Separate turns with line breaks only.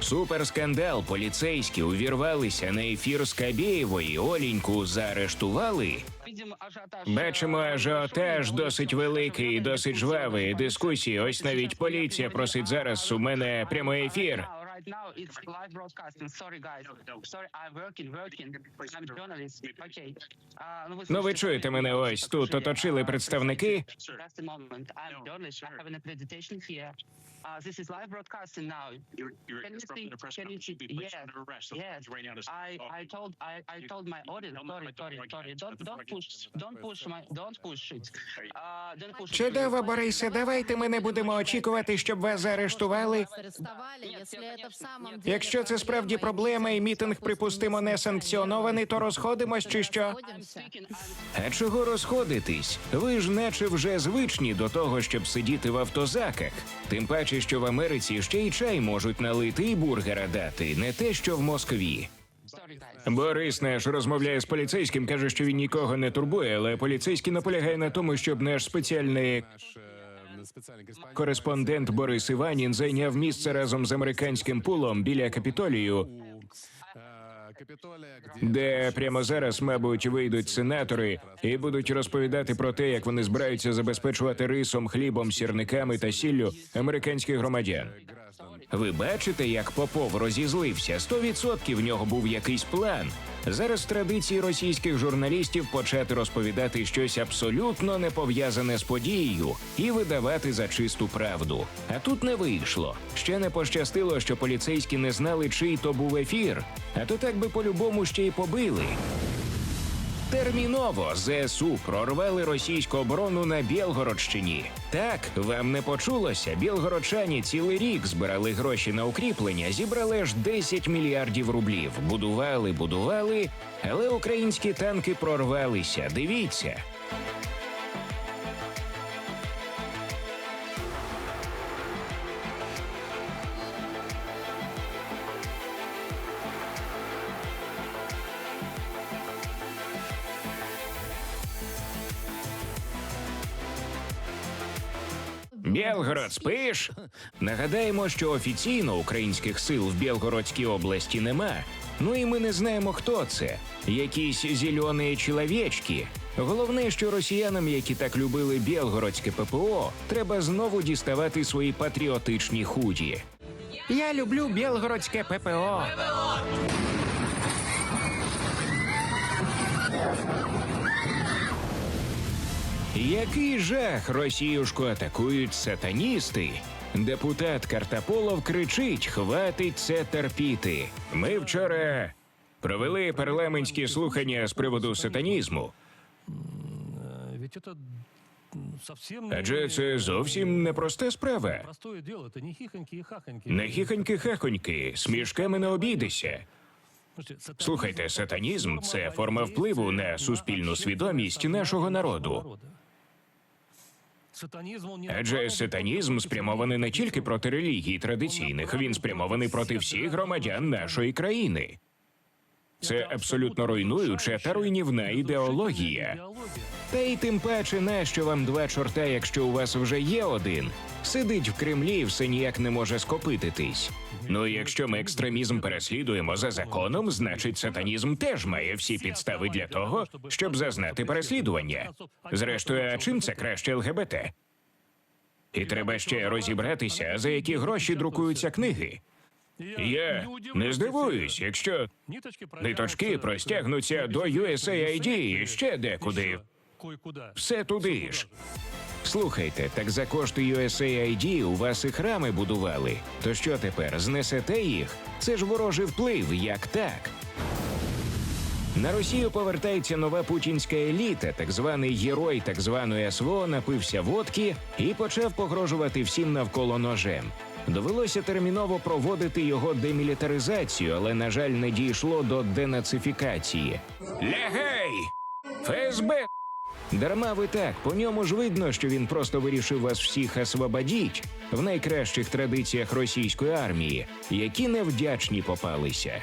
Суперскандал. Поліцейські увірвалися на ефір Скабєєвої. Оленьку заарештували.
Видимо, ажіотаж.
Бачимо, ажіотаж досить
великий.
досить жвавий. Дискусії. Ось навіть поліція просить зараз. У мене прямий ефір.
Ну,
ви чуєте мене ось тут оточили представники.
Uh, this is live broadcasting now.
You're, you're
Can you speak-
the press
can you.
You'd be placed
yes,
under arrest. So
yes.
right now to
I, I told I, I told my audience. Sorry, sorry, sorry. Don't don't push don't push my don't push it. Uh, don't push.
Чудово, Борисе, давайте ми не будемо очікувати, щоб вас заарештували. Якщо це справді проблема і мітинг, припустимо, не санкціонований, то розходимось чи що? А чого розходитись? Ви ж наче вже звичні до того, щоб сидіти в автозаках. Тим паче, що в Америці ще й чай можуть налити і бургера дати, не те, що в Москві. Борис наш розмовляє з поліцейським, каже, що він нікого не турбує, але поліцейський наполягає на тому, щоб наш спеціальний
кореспондент
Борис Іванін зайняв місце разом з американським пулом біля Капітолію, де прямо зараз, мабуть, вийдуть сенатори і будуть розповідати про те, як вони збираються забезпечувати рисом, хлібом, сірниками та сіллю американських громадян. Ви бачите, як Попов розізлився? Сто відсотків в нього був якийсь план. Зараз традиції російських журналістів почати розповідати щось абсолютно не пов'язане з подією і видавати за чисту правду. А тут не вийшло. Ще не пощастило, що поліцейські не знали, чий то був ефір. А то так би по-любому ще й побили. Терміново ЗСУ прорвали російську оборону на Білгородщині. Так, вам не почулося. Білгородчані цілий рік збирали гроші на укріплення, зібрали аж 10 мільярдів рублів. Будували, будували, але українські танки прорвалися. Дивіться. Білгород, спиш? Нагадаємо, що офіційно українських сил в Білгородській області нема. Ну і ми не знаємо, хто це. Якісь зелені чоловічки. Головне, що росіянам, які так любили Білгородське ППО, треба знову діставати свої патріотичні худі. Я люблю Білгородське ППО. Який жах Росіюшку атакують сатаністи. Депутат Картаполов кричить: Хватить це терпіти. Ми вчора провели парламентські слухання з приводу сатанізму. Адже це зовсім непроста справа.
не хихоньки.
Не хіхоньки-хахоньки, смішками не
сатанизм-
Слухайте, сатанізм це форма впливу на суспільну свідомість нашого народу. Адже сатанізм спрямований не тільки проти релігій традиційних, він спрямований проти всіх громадян нашої країни. Це абсолютно руйнуюча та руйнівна ідеологія. Та й тим паче, нащо вам два чорта, якщо у вас вже є один? Сидить в Кремлі і все ніяк не може скопититись. Ну і якщо ми екстремізм переслідуємо за законом, значить сатанізм теж має всі підстави для того, щоб зазнати переслідування. Зрештою, а чим це краще ЛГБТ? І треба ще розібратися, за які гроші друкуються книги. Я не здивуюсь, якщо ниточки простягнуться до USAID і ще декуди. Все туди ж. Слухайте, так за кошти USAID у вас і храми будували. То що тепер, знесете їх? Це ж ворожий вплив, як так? На Росію повертається нова путінська еліта. Так званий герой так званої СВО напився водки і почав погрожувати всім навколо ножем. Довелося терміново проводити його демілітаризацію, але, на жаль, не дійшло до денацифікації. Лягай! ФСБ Дарма ви так, по ньому ж видно, що він просто вирішив вас всіх освободіть в найкращих традиціях російської армії, які невдячні попалися.